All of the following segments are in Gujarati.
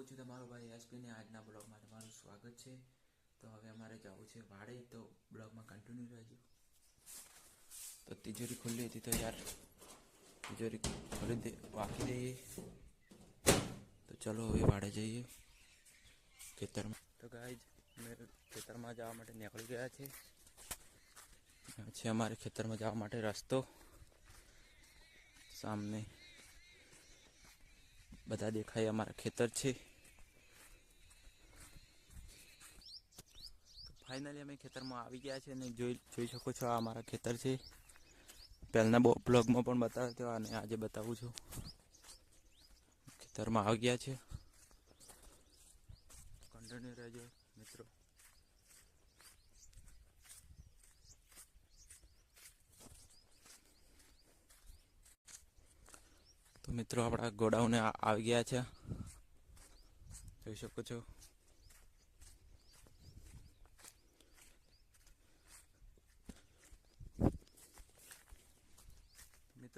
હું છું તમારો ભાઈ એસપી ને આજના બ્લોગમાં તમારું સ્વાગત છે. તો હવે અમારે જવું છે વાડે તો બ્લોગમાં કન્ટિન્યુ રહેજો. તો તિજોરી ખુલ્લી હતી તો યાર તિજોરી ખોલી દે વાંકી દઈએ. તો ચલો હવે વાડે જઈએ ખેતરમાં. તો ગાય અમે ખેતરમાં જવા માટે નીકળી ગયા છે. આ છે અમારે ખેતરમાં જવા માટે રસ્તો. સામને બધા દેખાય અમારા ખેતર છે. ફાઇનલી અમે ખેતરમાં આવી ગયા છે અને જોઈ જોઈ શકો છો આ અમારા ખેતર છે. પહેલાના બ્લોગમાં પણ બતાવ્યો અને આજે બતાવું છું. ખેતરમાં આવી ગયા છે. કન્ટિન્યુ રહેજો મિત્રો. તો મિત્રો આપણા ગોડાઉને આવી ગયા છે. જોઈ શકો છો.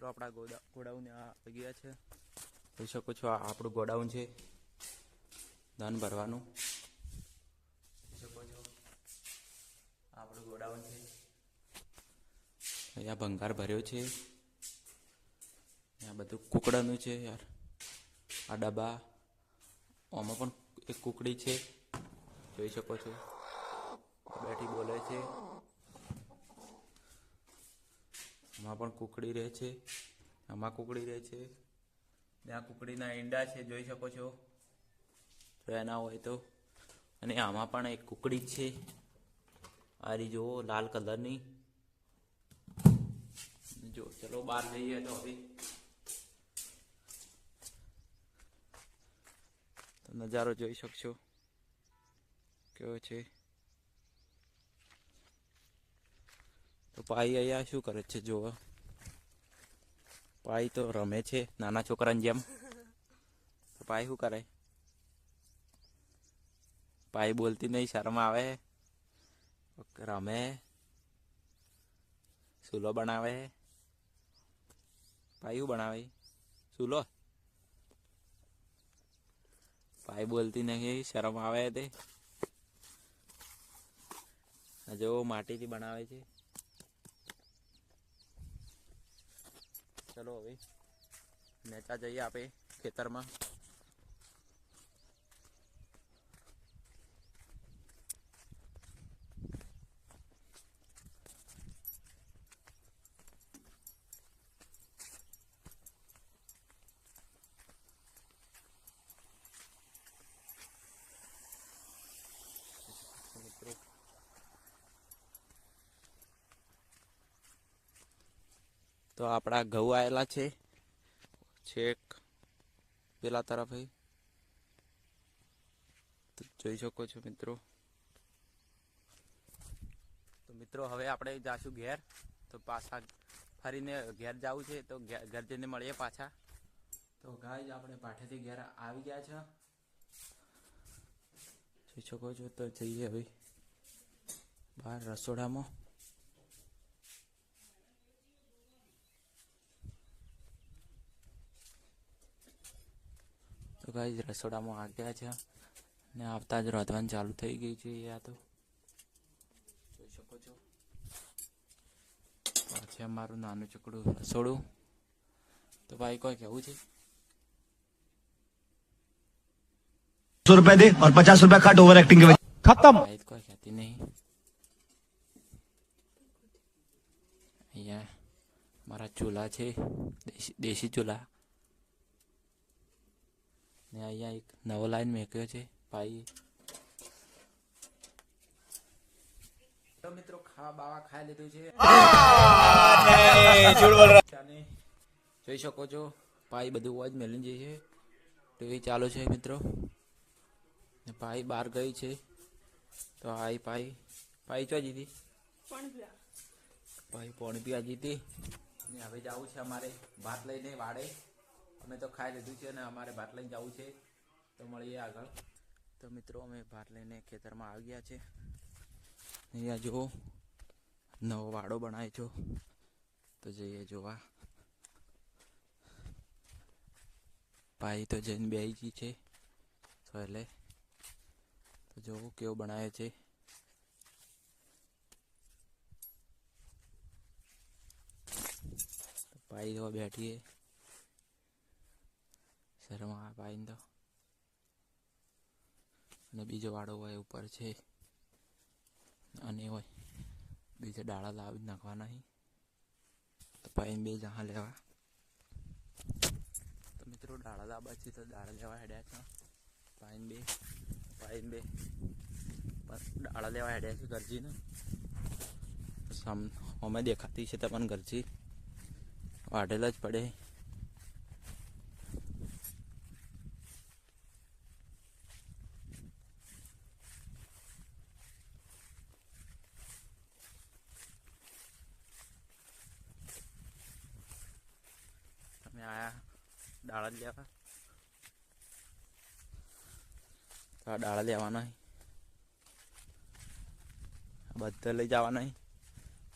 મિત્રો, આપણા ગોડા, ગોડાઉન આવી ગયા છે. જોઈ શકો છો આપણું ગોડાઉન છે. ધાન ભરવાનું. જોઈ શકો છો, આપણું ગોડાઉન છે. અહીંયા ભંગાર ભર્યો છે. અહીંયા બધું કુકડાનું છે યાર. આ ડબ્બા. આમાં પણ એક કુકડી છે. જોઈ શકો છો. બેઠી બોલે છે. આમાં પણ કુકડી રહે છે, આમાં કુકડી રહે છે. આ કુકડીના ઈંડા છે, જોઈ શકો છો. જો એના હોય તો. અને આમાં પણ એક કુકડી છે. આ રહી જુઓ, લાલ કલરની. જો, ચલો બહાર જઈએ તો હવે. નજારો જોઈ શકશો. કેવો છે? તો પાઈ અહીંયા શું કરે છે? જોવો પાઈ તો રમે છે, નાના છોકરાની જેમ. તો પાઈ શું કરે? પાઈ બોલતી નહીં, શરમ આવે. રમે. સુલો બનાવે. પાઈ શું બનાવે? સુલો. પાઈ બોલતી નહીં, શરમ આવે તે. જો માટીથી બનાવે છે. ચલો હવે નેચા જઈએ આપણે ખેતરમાં મિત્રો તો આપણા ઘઉં આવેલા છે. છેક પેલા તરફ જોઈ શકો છો મિત્રો. તો મિત્રો, હવે આપણે જાશું ઘેર. તો પાછા ફરીને ઘેર જવું છે. તો ઘેર જઈને મળીએ પાછા. તો ગાય આપણે પાઠેથી ઘેર આવી ગયા છે. જોઈ શકો છો તો જઈએ હવે બહાર રસોડામાં. તો ગાઈ રસોડામાં આ ગયા છે ને આવતા જ રાંધવાનું ચાલુ થઈ ગઈ છે આ તો જોઈ શકો છો તો આ છે અમારું નાનું ચકડું રસોડું તો ભાઈ કોઈ કેવું છે सौ रुपए दे और पचास रुपए काट ओवर एक्टिंग के वजह खत्म ભાઈ તો કોઈ કહેતી નહીં અહીંયા મારા ચૂલા છે દેશી દેશી ચૂલા ને અહીંયા એક નવો લાઈન મેક્યો છે ભાઈ. તો મિત્રો ખા બાવા ખાઈ લીધું છે. જોઈ શકો છો ભાઈ બધું વોજ મેલી જાય છે. ટીવી ચાલુ છે મિત્રો. ને ભાઈ બહાર ગઈ છે. તો આઈ પાઈ પાઈ ચો જીતી? ભાઈ પાણી પીવા જીતી. ને હવે જવું છે અમારે ભાત લઈને વાડે. અમે તો ખાઈ લીધું છે અને અમારે ભાત લઈને જવું છે. તો મળીએ આગળ. તો મિત્રો, અમે ભાત લઈને ખેતરમાં આવી ગયા છે. અહીંયા જુઓ, નવો વાડો બનાવ્યો છો. તો જઈએ જોવા. ભાઈ તો જઈને બેસી છે. એટલે, તો જોવું કેવો બનાવે છે. પાઈ જોવા બેઠી પાઈને તો અને બીજો વાળો હોય ઉપર છે. અને હોય. બીજા ડાળા લાવી નાખવાના નહીં તો પાઈન બે જહા લેવા. તો મિત્રો ડાળા લાવવા છે તો ડાળા લેવા હેડ્યા છે. પાઈન બે પાઈન બે. ડાળા લેવા હેડ્યા છે ગરજીને સામ અમે દેખાતી છે તમને ગરજી વાઢેલા જ પડે તમે આયા ડાળા લેવા તો ડાળા લેવાના બધા લઈ જવાના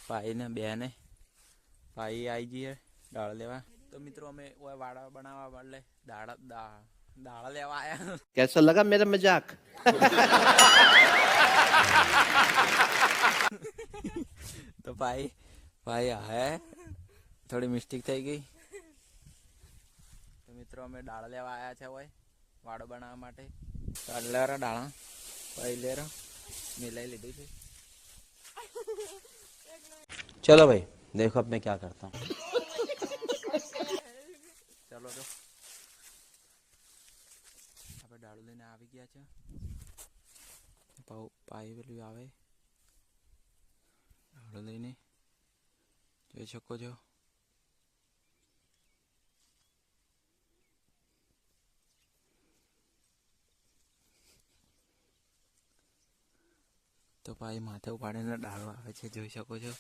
પાઈને બેને પાઈ આવી જઈએ દાળ લેવા. તો મિત્રો અમે વાડા બનાવવા એટલે દાળ દાળ લેવા આયા. કેસો લગા મેરા મજાક? તો ભાઈ ભાઈ હે. થોડી મિસ્ટેક થઈ ગઈ. મિત્રો અમે દાળ લેવા આવ્યા છે હોય વાડો બનાવવા માટે. અલ્લેર ડાળા પહેલેર મિલાઈ લીધું છે. ચલો ભાઈ દેખો અબ મેં ક્યાં કરતા ચલો તો આપણે ડાળું લઈને આવી ગયા છે. પાઈ પેલું આવે. ડાળું લઈને. જોઈ શકો છો. તો ભાઈ માથે ઉપાડીને ડાળો આવે છે, જોઈ શકો છો.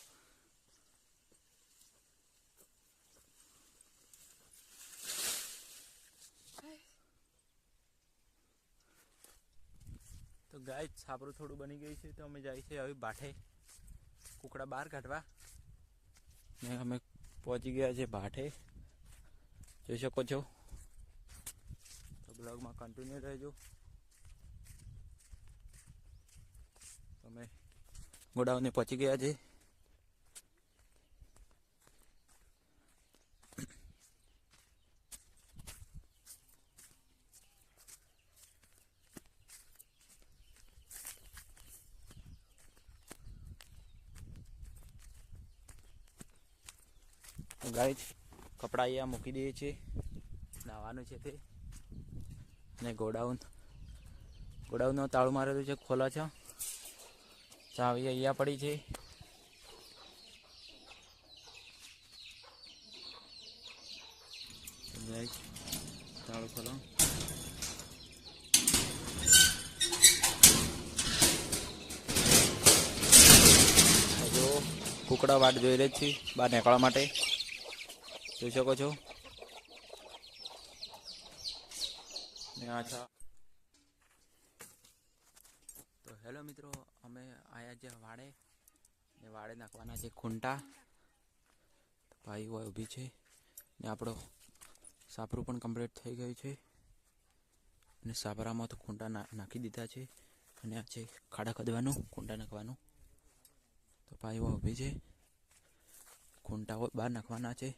તો ગાય છાપરું થોડું બની ગયું છે, તો અમે જાય છે હવે બાઠે કુકડા બહાર કાઢવા. ને અમે પહોંચી ગયા છે બાઠે. જોઈ શકો છો. તો બ્લોગમાં કન્ટિન્યુ રહેજો. અમે ગોડાઉને પહોંચી ગયા છે ગાઈડ કપડાં અહીંયા મૂકી દઈએ છીએ. નાવાનું છે તે. અને ગોડાઉન. ગોડાઉનનો તાળું મારેલું છે, ખોલા છે. ચાવી અહીંયા પડી છે. તાળું ખોલો હજુ કુકડા વાટ જોઈ રહી છે બહાર નીકળવા માટે. જોઈ શકો છો? ને આ છે તો હેલો મિત્રો, અમે આયા જે વાડે. ને વાડે નાખવાના છે ખૂંટા. ભાઈ હોય ઊભી છે. ને આપણો સાપરું પણ કમ્પ્લીટ થઈ ગયું છે. અને સાપરામાં તો ખૂંટા નાખી દીધા છે. અને આ છે ખાડા ખદવાનું, ખૂંટા નાખવાનું. તો ભાઈ હોય ઊભી છે. ખૂંટા હોય બહાર નાખવાના છે.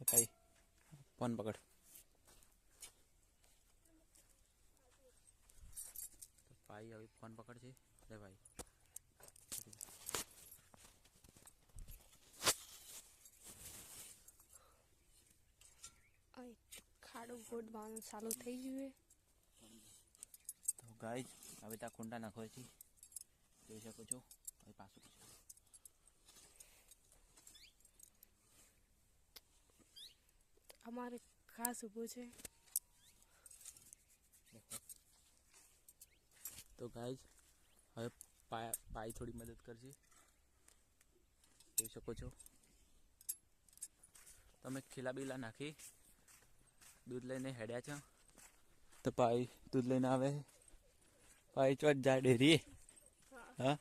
ભાઈ, ફોન પકડ. ભાઈ હવે ફોન પકડશે. લે ભાઈ. ખાડો ગોડવાનું ચાલુ થઈ ગયું તો ગાય હવે ત્યાં કુંડા નાખો છે. જોઈ શકો છો. હવે પાછું અમારે ઘાસ ઊભો છે. તો ગાઈજ હવે પાય થોડી મદદ કરશે જોઈ શકો છો. તમે ખીલા બીલા નાખી દૂધ લઈને હેડ્યા છો. તો પાઈ દૂધ લઈને આવે. પાઈ ચોટ જાય ડેરી. હા.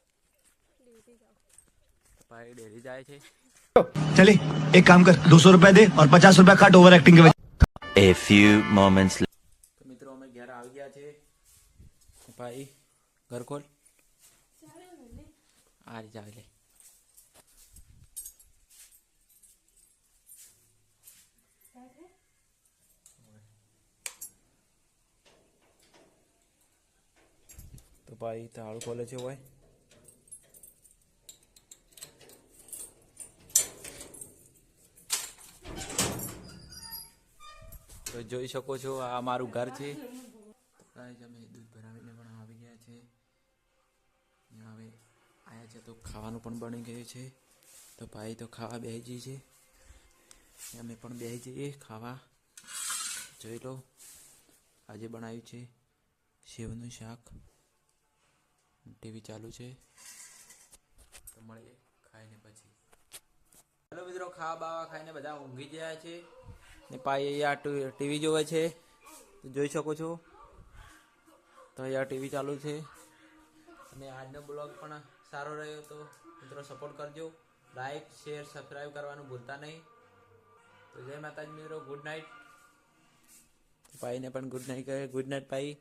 પાઈ ડેરી જાય છે. ચલી એક કામ કર દોસો રૂપિયા દે ઓર પચાસ રૂપિયા કાટ ઓવર એક્ટિંગ કે A few moments મિત્રો અમે ઘેર આવી ગયા છે. ભાઈ ઘર ખોલ. આ રીતે આવી લે. તો ભાઈ તાળું ખોલે છે ભાઈ. તો જોઈ શકો છો આ મારું ઘર છે તો ગાઈઝ અમે દૂધ ભરાવીને પણ આવી ગયા છે ને હવે આયા છે તો ખાવાનું પણ બની ગયું છે. તો ભાઈ તો ખાવા બેસી જઈએ છે. અમે પણ બેસી જઈએ ખાવા. જોઈ લો. આજે બનાવ્યું છે સેવનું શાક. ટીવી ચાલુ છે. તો મળીએ ખાઈને પછી. હેલો મિત્રો, ખાવા બાવા ખાઈને બધા ઊંઘી ગયા છે. ને પાઈ અહીંયા ટીવી જોવે છે. જોઈ શકો છો. તો અહીંયા ટીવી ચાલુ છે. અને આજનો બ્લોગ પણ સારો રહ્યો તો મિત્રો સપોર્ટ કરજો. લાઈક શેર સબસ્ક્રાઈબ કરવાનું ભૂલતા નહીં. તો જય માતાજી મિત્રો ગુડ નાઇટ ભાઈને પણ ગુડ નાઇટ કહે. ગુડ નાઇટ ભાઈ.